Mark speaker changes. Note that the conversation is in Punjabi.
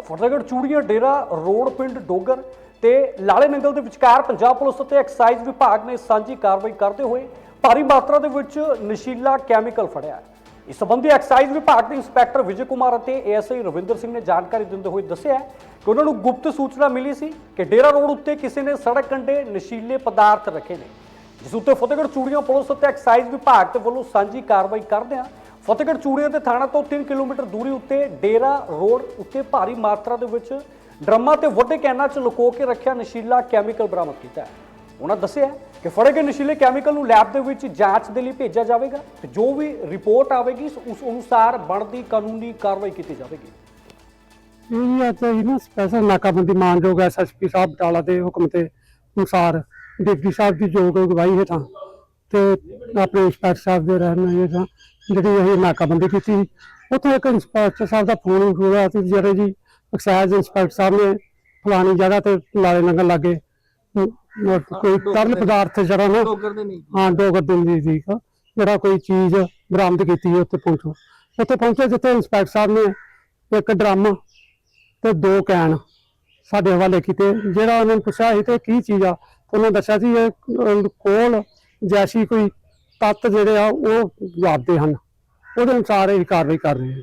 Speaker 1: ਫਤਿਹਗੜ੍ਹ ਚੂੜੀਆਂ ਡੇਰਾ ਰੋਡ ਪਿੰਡ ਡੋਗਰ ਤੇ ਲਾਲੇ ਨੰਗਲ ਦੇ ਵਿਚਕਾਰ ਪੰਜਾਬ ਪੁਲਿਸ ਅਤੇ ਐਕਸਾਈਜ਼ ਵਿਭਾਗ ਨੇ ਸਾਂਝੀ ਕਾਰਵਾਈ ਕਰਦੇ ਹੋਏ ਭਾਰੀ ਮਾਤਰਾ ਦੇ ਵਿੱਚ ਨਸ਼ੀਲਾ ਕੈਮੀਕਲ ਫੜਿਆ ਇਸ ਸੰਬੰਧੀ ਐਕਸਾਈਜ਼ ਵਿਭਾਗ ਦੇ ਇੰਸਪੈਕਟਰ ਵਿਜੇ ਕੁਮਾਰ ਅਤੇ ਏਐਸਆਈ ਰਵਿੰਦਰ ਸਿੰਘ ਨੇ ਜਾਣਕਾਰੀ ਦਿੰਦੇ ਹੋਏ ਦੱਸਿਆ ਕਿ ਉਹਨਾਂ ਨੂੰ ਗੁਪਤ ਸੂਚਨਾ ਮਿਲੀ ਸੀ ਕਿ ਡੇਰਾ ਰੋਡ ਉੱਤੇ ਕਿਸੇ ਨੇ ਸੜਕ ਕੰਢੇ ਨਸ਼ੀਲੇ ਪਦਾਰਥ ਰੱਖੇ ਨੇ, ਜਿਸ ਉੱਤੇ ਫਤਿਹਗੜ੍ਹ ਚੂੜੀਆਂ ਪੁਲਿਸ ਅਤੇ ਐਕਸਾਈਜ਼ ਵਿਭਾਗ ਦੇ ਵੱਲੋਂ ਸਾਂਝੀ ਕਾਰਵਾਈ ਕਰਦਿਆਂ ਫਤਿਹਗੜ੍ਹ ਚੂੜੀਆਂ ਦੇ ਥਾਣਾ ਤੋਂ 3 ਕਿਲੋਮੀਟਰ ਦੂਰੀ ਉੱਤੇ ਡੇਰਾ ਰੋਡ ਉੱਤੇ ਭਾਰੀ ਮਾਤਰਾ ਦੇ ਵਿੱਚ ਡਰਮਾਂ ਤੇ ਵੱਡੇ ਕੈਨਾਂ 'ਚ ਲੁਕੋ ਕੇ ਰੱਖਿਆ ਨਸ਼ੀਲਾ ਕੈਮੀਕਲ ਬਰਾਮਦ ਕੀਤਾ ਹੈ। ਉਹਨਾਂ ਦੱਸਿਆ ਕਿ ਫੜੇ ਗਏ ਨਸ਼ੀਲੇ ਕੈਮੀਕਲ ਨੂੰ ਲੈਬ ਦੇ ਵਿੱਚ ਜਾਂਚ ਦੇ ਲਈ ਭੇਜਿਆ ਜਾਵੇਗਾ ਤੇ ਜੋ ਵੀ ਰਿਪੋਰਟ ਆਵੇਗੀ, ਉਸ ਅਨੁਸਾਰ ਬਣਦੀ ਕਾਨੂੰਨੀ ਕਾਰਵਾਈ ਕੀਤੀ ਜਾਵੇਗੀ।
Speaker 2: ਇਹ ਅੱਜ ਹੀ ਨਾ ਸਪੈਸ਼ਲ ਨਾਕਾਬੰਦੀ ਮਾਨਯੋਗ ਐਸਐਸਪੀ ਸਾਹਿਬ ਬਟਾਲਾ ਦੇ ਹੁਕਮ ਤੇ ਅਨੁਸਾਰ ਡਿਪਟੀ ਸਾਹਿਬ ਦੀ ਯੋਗ ਅਗਵਾਈ ਹੇਠਾਂ ਤੇ ਆਪਣੇ ਇੰਸਪੈਕਟਰ ਸਾਹਿਬ ਦੇ ਰਹਿਣ ਹੇਠਾਂ ਜਿਹੜੀ ਇਹ ਨਾਕਾਬੰਦੀ ਕੀਤੀ ਉੱਥੇ ਇੱਕ ਇੰਸਪੈਕਟਰ ਸਾਹਿਬ ਦਾ ਫੋਨ ਹੋਇਆ ਤੇ ਜਿਹੜੇ ਜੀ ਐਕਸਾਈਜ਼ ਇੰਸਪੈਕਟਰ ਸਾਹਿਬ ਨੇ ਫਲਾਣੀ ਜਗ੍ਹਾ ਤੇ ਲਾਲੇ ਨੰਗਲ ਲਾਗੇ ਕੋਈ ਤਰਲ ਪਦਾਰਥ ਜਿਹੜਾ ਨਾ
Speaker 3: ਡੋਗਰ ਦੇ ਨਹੀਂ।
Speaker 2: ਹਾਂ ਡੋਗਰ ਦਿਨ ਦੀ ਸੀ ਜਿਹੜਾ ਕੋਈ ਚੀਜ਼ ਬਰਾਮਦ ਕੀਤੀ ਹੈ ਉੱਥੇ ਪਹੁੰਚੋ। ਉੱਥੇ ਪਹੁੰਚੇ ਜਿੱਥੇ ਇੰਸਪੈਕਟਰ ਸਾਹਿਬ ਨੇ ਇੱਕ ਡਰਮ ਤੇ ਦੋ ਕੈਨ ਸਾਡੇ ਹਵਾਲੇ ਕੀਤੇ। ਜਿਹੜਾ ਉਹਨਾਂ ਨੂੰ ਪੁੱਛਿਆ ਸੀ ਤੇ ਕੀ ਚੀਜ਼ ਆ ਉਹਨਾਂ ਦੱਸਿਆ ਸੀ ਇਹ ਕੋਲ ਜੈਸੀ ਕੋਈ ਤੱਤ ਜਿਹੜੇ ਆ ਉਹ ਵਾਪਦੇ ਹਨ। ਉਹਦੇ ਅਨੁਸਾਰ ਇਹ ਕਾਰਵਾਈ ਕਰ ਰਹੇ ਹਾਂ